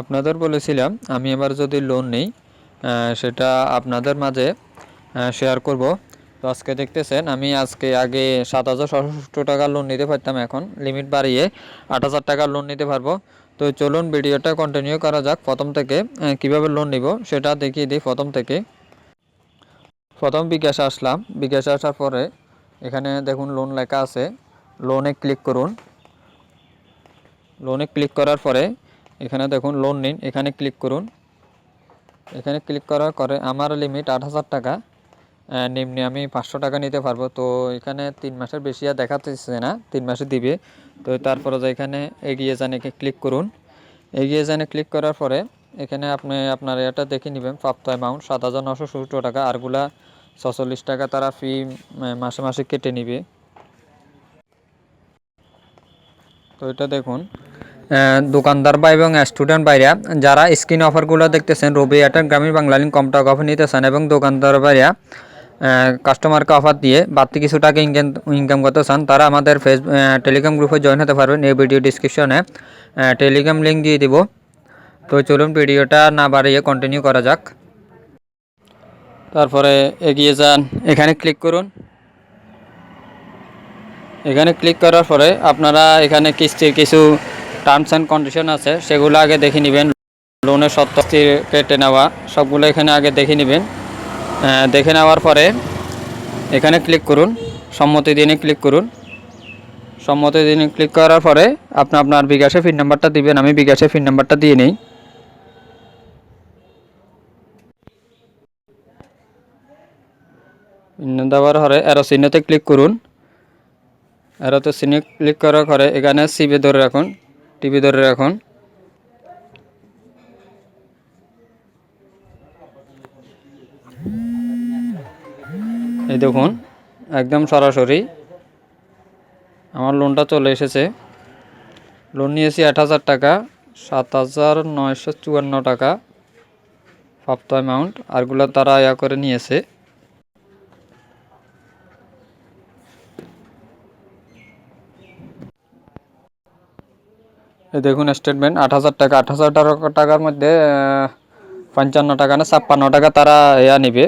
আপনাদের বলেছিলাম, আমি এবার যদি লোন নিই সেটা আপনাদের মাঝে শেয়ার করব। তো আজকে দেখতেছেন, আমি আজকে আগে সাত হাজার ছশো টাকা লোন নিতে পারতাম, এখন লিমিট বাড়িয়ে আট হাজার টাকা লোন নিতে পারব। তো চলুন ভিডিওটা কন্টিনিউ করা যাক, প্রথম থেকে কীভাবে লোন নিব সেটা দেখিয়ে দিই প্রথম থেকে। প্রথম বিকাশে আসলাম, বিকাশে আসার পরে এখানে দেখুন লোন লেখা আছে লোনে ক্লিক করুন। লোনে ক্লিক করার পরে এখানে দেখুন লোন নিন, এখানে ক্লিক করুন। এখানে ক্লিক করার পরে আমার লিমিট আট হাজার টাকা নিম্নে আমি পাঁচশো টাকা নিতে পারব। তো এখানে তিন মাসের বেশি আর দেখাতেছে না, তিন মাসে দিবে। তো তারপরে যে এখানে এগিয়ে যান ক্লিক করুন। এগিয়ে যানে ক্লিক করার পরে এখানে আপনি আপনার এটা দেখে নেবেন, প্রাপ্ত অ্যামাউন্ট সাত হাজার নশো সত্তর টাকা আরগুলা ছচল্লিশ টাকা তারা ফি মাসে মাসে কেটে নিবে। তো এটা দেখুন দোকানদার বা এবং স্টুডেন্ট বাইরা যারা স্ক্রিন অফারগুলো দেখতেছেন, রবি এয়ারটেল গ্রামীণ বাংলা লিঙ্ক কম টাকা অফার নিতেছেন এবং দোকানদার বাইরা কাস্টমারকে অফার দিয়ে বাড়তি কিছু টাকা ইনকাম ইনকাম করতে চান, তারা আমাদের ফেস টেলিগ্রাম গ্রুপে জয়েন হতে পারবেন। এই ভিডিও ডিসক্রিপশনে টেলিগ্রাম লিঙ্ক দিয়ে দিব। তো চলুন ভিডিওটা না বাড়িয়ে কন্টিনিউ করা যাক। তারপরে এগিয়ে যান। এখানে ক্লিক করুন। এখানে ক্লিক করার পরে আপনারা এখানে কিস্তির কিছু টার্মস অ্যান্ড কন্ডিশন আছে, সেগুলো আগে দেখে নেবেন। লোনের সত্য কেটে নেওয়া, সবগুলো এখানে আগে দেখে নেবেন। দেখে নেওয়ার পরে এখানে ক্লিক করুন, সম্মতি দিনে ক্লিক করুন। সম্মতি দিনে ক্লিক করার পরে আপনি আপনার বিকাশে ফিন নাম্বারটা দিবেন, আমি বিকাশে ফিন নাম্বারটা দিয়ে নিই। দেওয়ার পরে অ্যারো চিহ্নতে ক্লিক করুন। অ্যারোতে চিহ্ন ক্লিক করার পরে এখানে সিবি ধরে রাখুন। টিভি ধরে রাখুন। এই দেখুন, একদম সরাসরি আমার লোনটা চলে এসেছে। লোন নিয়েছি আট হাজার টাকা, সাত হাজার নয়শো চুয়ান্ন টাকা প্রাপ্ত অ্যামাউন্ট আরগুলো তারা ইয়া করে নিয়েছে। দেখুন স্টেটমেন্ট আট হাজার টাকা, আট হাজার টাকার মধ্যে পঞ্চান্ন টাকা না ছাপ্পান্ন টাকা তারা ইয়া নিবে।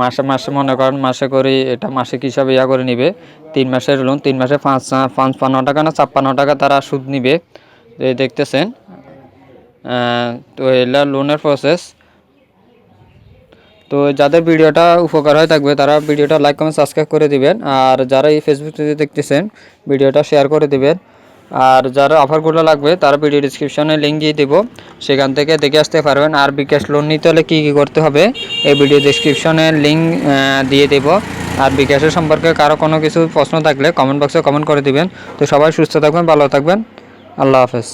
মাসে মাসে মনে করেন মাসে করে এটা মাসিক হিসাবে ইয়া করে নিবে। তিন মাসের লোন তিন মাসে পাঁচ, পাঁচপান্ন টাকা না ছাপ্পান্ন টাকা তারা সুদ নিবে। এই দেখতেছেন তো এলা লোনের প্রসেস তো যাদের ভিডিওটা উপকার হয়ে থাকবে, তারা ভিডিওটা লাইক কমেন্ট সাবস্ক্রাইব করে দিবেন। আর যারা এই ফেসবুক দেখতেছেন, ভিডিওটা শেয়ার করে দিবেন। আর যারা অফারগুলো লাগবে, তারা ভিডিও ডিসক্রিপশনে লিঙ্ক দিয়ে দেবো। সেখান থেকে দেখে আসতে পারবেন। আর বিকাশ লোন নিতে হলে কী কী করতে হবে, এই ভিডিও ডিসক্রিপশনে লিঙ্ক দিয়ে দেবো। আর বিকাশের সম্পর্কে কারও কোনো কিছু প্রশ্ন থাকলে কমেন্ট বক্সে কমেন্ট করে দিবেন। তো সবাই সুস্থ থাকবেন, ভালো থাকবেন। আল্লাহ হাফেজ।